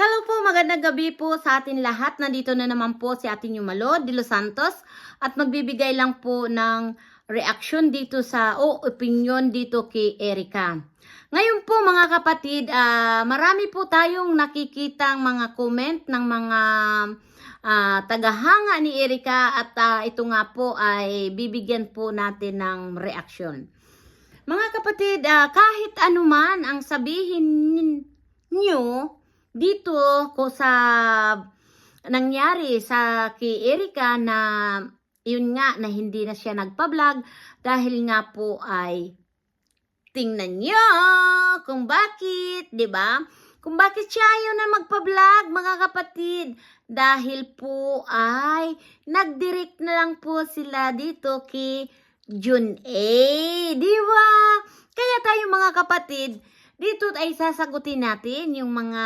Hello po, magandang gabi po sa atin lahat. Nandito na naman po si ating Yumalo de Los Santos at magbibigay lang po ng reaction dito sa o opinion dito kay Erika. Ngayon po mga kapatid, ah, marami po tayong nakikitang mga comment ng mga ah, tagahanga ni Erika at ah, ito nga po ay bibigyan po natin ng reaction. Mga kapatid, ah, kahit anuman ang sabihin nyo dito ko sa nangyari sa kay Erika na yun nga na hindi na siya nagpa-vlog dahil nga po ay tingnan nyo kung bakit, 'di ba? Kung bakit siya ayaw na magpa-vlog, mga kapatid. Dahil po ay nag-direct na lang po sila dito kay Jun A. Di ba? Kaya tayo mga kapatid, dito ay sasagutin natin yung mga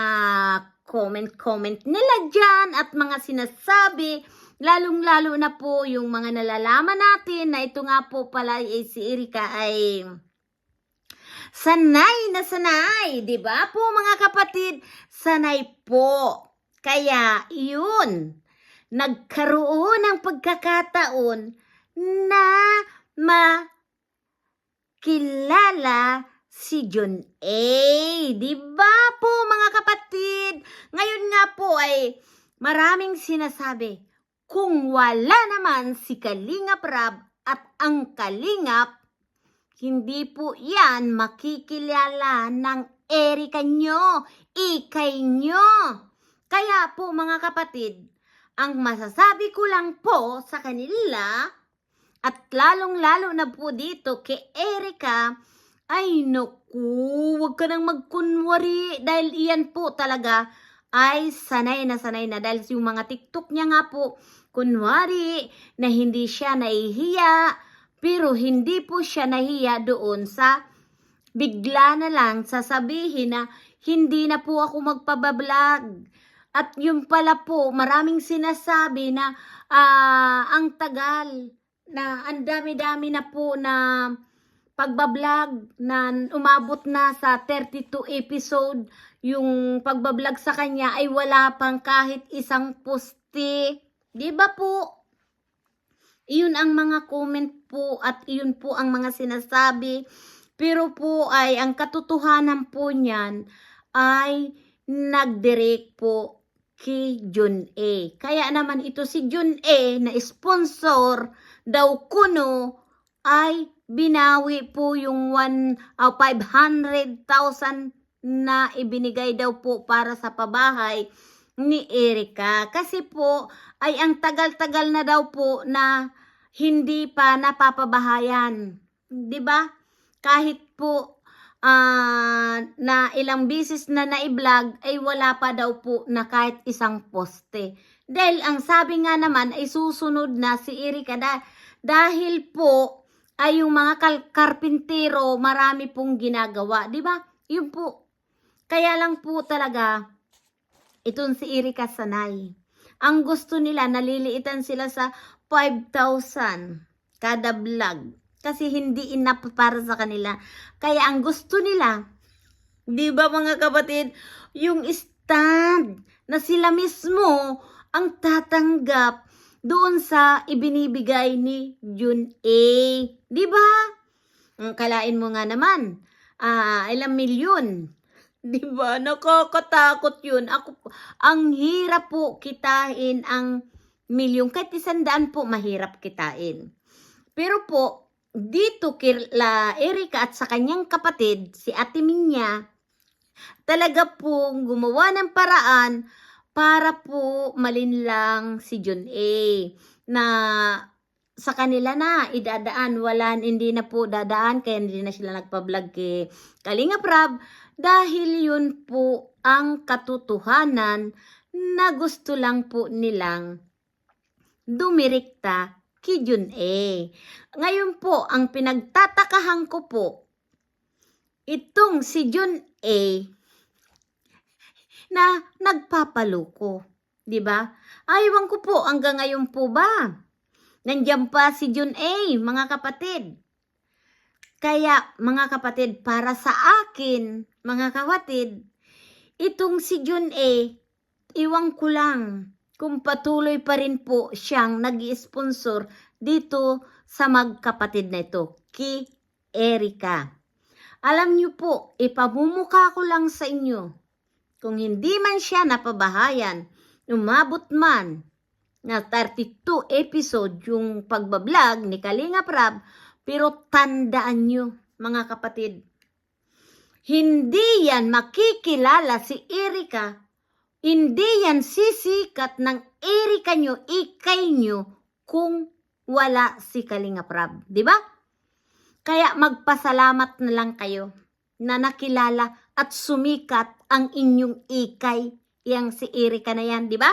comment-comment nila dyan at mga sinasabi, lalong-lalo na po yung mga nalalaman natin na ito nga po pala ay si Erika ay sanay na sanay, ba po mga kapatid? Sanay po. Kaya yun, nagkaroon ng pagkakataon na makilala si John A. Di ba po mga kapatid? Ngayon nga po ay maraming sinasabi, kung wala naman si Kalingap Rab at ang Kalingap, hindi po yan makikilala ng Erika nyo, ikay nyo. Kaya po mga kapatid, ang masasabi ko lang po sa kanila, at lalong-lalo na po dito kay Erika, ay naku, huwag ka nang magkunwari dahil iyan po talaga ay sanay na sanay na dahil yung mga TikTok niya nga po, kunwari na hindi siya nahihiya, pero hindi po siya nahiya doon sa bigla na lang sasabihin na hindi na po ako magpabablog. At yun pala po, maraming sinasabi na ah, ang tagal, na ang dami-dami na po na pagbablog na umabot na sa 32 episode yung pagbablog sa kanya ay wala pang kahit isang poste. Di ba po? Iyon ang mga comment po at iyon po ang mga sinasabi. Pero po ay ang katotohanan po niyan ay nagdirect po kay Jun A. Kaya naman ito si Jun A na sponsor daw kuno ay binawi po yung one, ah, 500,000 na ibinigay daw po para sa pabahay ni Erika. Kasi po ay ang tagal-tagal na daw po na hindi pa napapabahayan. 'Di ba? Kahit po ah, na ilang bisis na na-vlog ay wala pa daw po na kahit isang poste. Dahil ang sabi nga naman ay susunod na si Erika da- dahil po ay yung mga kal- karpintero marami pong ginagawa, 'di ba? Yun po. Kaya lang po talaga itong si Erika Sanay. Ang gusto nila naliliitan sila sa 5,000 kada vlog kasi hindi enough para sa kanila. Kaya ang gusto nila, 'di ba mga kapatid, yung stand na sila mismo ang tatanggap doon sa ibinibigay ni Jun A. 'Di ba? Ang kalain mo nga naman, ah, ilang milyon. 'Di ba? Nakakatakot 'yun. Ako ang hirap po kitain ang milyon kahit isandaan po mahirap kitain. Pero po dito kila Erika at sa kanyang kapatid, si Ate Minya, talaga pong gumawa ng paraan para po malinlang si John A. Na sa kanila na idadaan, wala, hindi na po dadaan, kaya hindi na sila nagpa-vlog kay Kalinga Prab, dahil yun po ang katotohanan na gusto lang po nilang dumirikta kay Jun A. Ngayon po, ang pinagtatakahan ko po, itong si Jun A na nagpapaloko. Di ba? Aywan ko po hanggang ngayon po ba? Nandiyan pa si Jun A, mga kapatid. Kaya, mga kapatid, para sa akin, mga kapatid, itong si Jun A, iwang ko lang kung patuloy pa rin po siyang nag sponsor dito sa magkapatid na ito, kay Erika. Alam niyo po, ipamumuka ko lang sa inyo. Kung hindi man siya napabahayan, umabot man na 32 episode yung pagbablog ni Kalinga Prab, pero tandaan nyo, mga kapatid, hindi yan makikilala si Erika, hindi yan sisikat ng Erika nyo, ikay nyo, kung wala si Kalinga Prab. Ba? Kaya magpasalamat na lang kayo na nakilala at sumikat ang inyong ikay, yang si Erika na yan, di ba?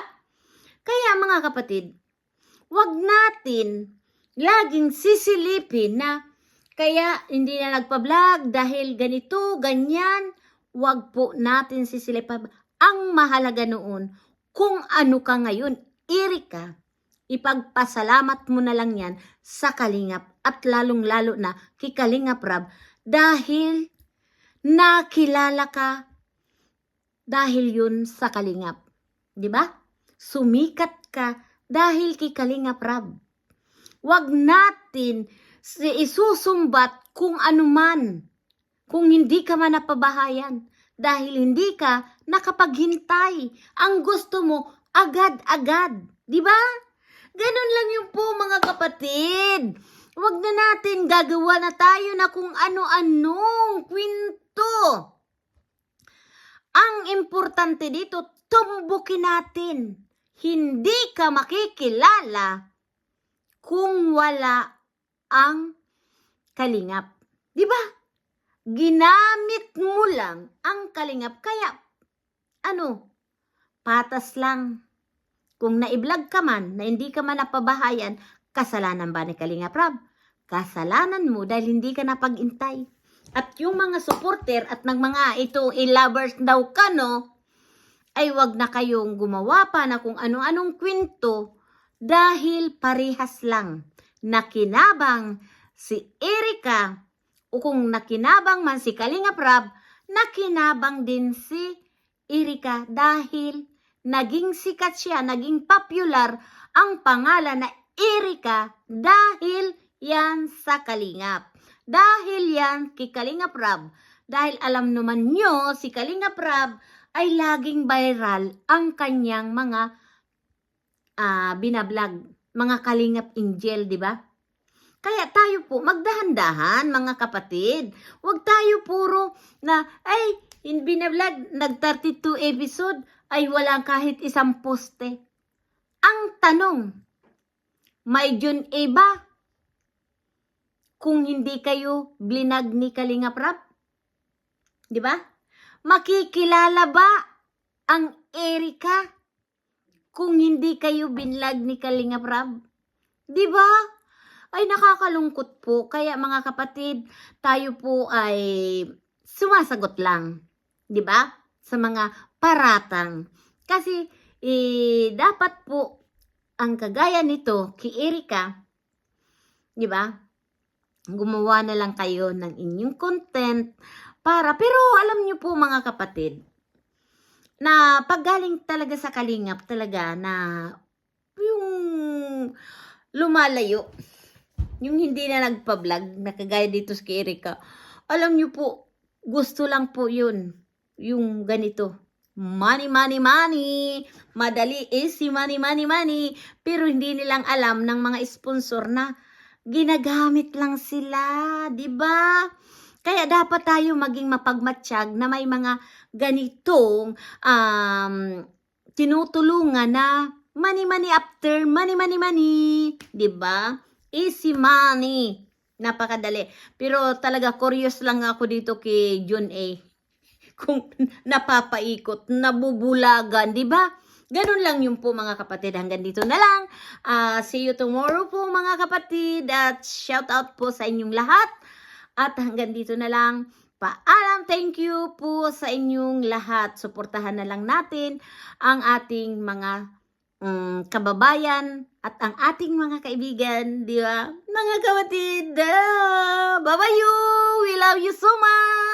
Kaya mga kapatid, wag natin laging sisilipin na kaya hindi na nagpa-vlog dahil ganito, ganyan. Wag po natin sisilipin. Ang mahalaga noon, kung ano ka ngayon, Erika, ipagpasalamat mo na lang yan sa Kalingap at lalong-lalo na kay Kalingap Rab dahil nakilala ka dahil yun sa Kalingap. Di ba? Sumikat ka dahil kay Kalingap Rab. Huwag natin si- isusumbat kung anuman. Kung hindi ka man napabahayan. Dahil hindi ka nakapaghintay. Ang gusto mo, agad-agad. Di ba? Ganun lang yung po mga kapatid. Huwag na natin gagawa na tayo na kung ano-anong kwento. Ang importante dito, tumbukin natin. Hindi ka makikilala kung wala ang kalingap. Di ba? Ginamit mo lang ang kalingap. Kaya, ano, patas lang. Kung naiblog ka man, na hindi ka man napabahayan, kasalanan ba ni Kalingap Rab? Kasalanan mo dahil hindi ka napag-intay. At yung mga supporter at ng mga ito i-lovers daw ka, no? Ay wag na kayong gumawa pa na kung ano-anong kwento dahil parehas lang nakinabang si Erika o kung nakinabang man si Kalinga Prab, nakinabang din si Erika dahil naging sikat siya, naging popular ang pangalan na Erika dahil yan sa Kalingap. Dahil yan kay Kalingap Rab. Dahil alam naman nyo, si Kalingap Rab ay laging viral ang kanyang mga ah binablog, mga Kalingap Angel, di ba? Kaya tayo po, magdahan-dahan mga kapatid. Huwag tayo puro na, ay, in binablog, nag-32 episode, ay walang kahit isang poste. Ang tanong, may Jun A ba? Kung hindi kayo blinag ni Kalinga Prab? Di ba? Makikilala ba ang Erika kung hindi kayo binlag ni Kalinga Prab? Di ba? Ay nakakalungkot po. Kaya mga kapatid, tayo po ay sumasagot lang. Di ba? Sa mga paratang. Kasi eh, dapat po ang kagaya nito kay Erika, di ba? Gumawa na lang kayo ng inyong content para, pero alam niyo po mga kapatid, na paggaling talaga sa kalingap talaga na yung lumalayo, yung hindi na nagpa-vlog, na kagaya dito kay Erika, alam niyo po, gusto lang po yun, yung ganito, money, money, money. Madali easy money, money, money. Pero hindi nilang alam ng mga sponsor na ginagamit lang sila, 'di ba? Kaya dapat tayo maging mapagmatsyag na may mga ganitong um, tinutulungan na money, money after money, money, money. 'Di ba? Easy money. Napakadali. Pero talaga curious lang ako dito kay Jun A kung napapaikot, nabubulagan, di ba? Ganun lang yung po mga kapatid. Hanggang dito na lang. Ah, see you tomorrow po mga kapatid. At shout out po sa inyong lahat. At hanggang dito na lang. Paalam, thank you po sa inyong lahat. Suportahan na lang natin ang ating mga mm, kababayan at ang ating mga kaibigan, di ba? Mga kapatid, ah, bye-bye you! We love you so much!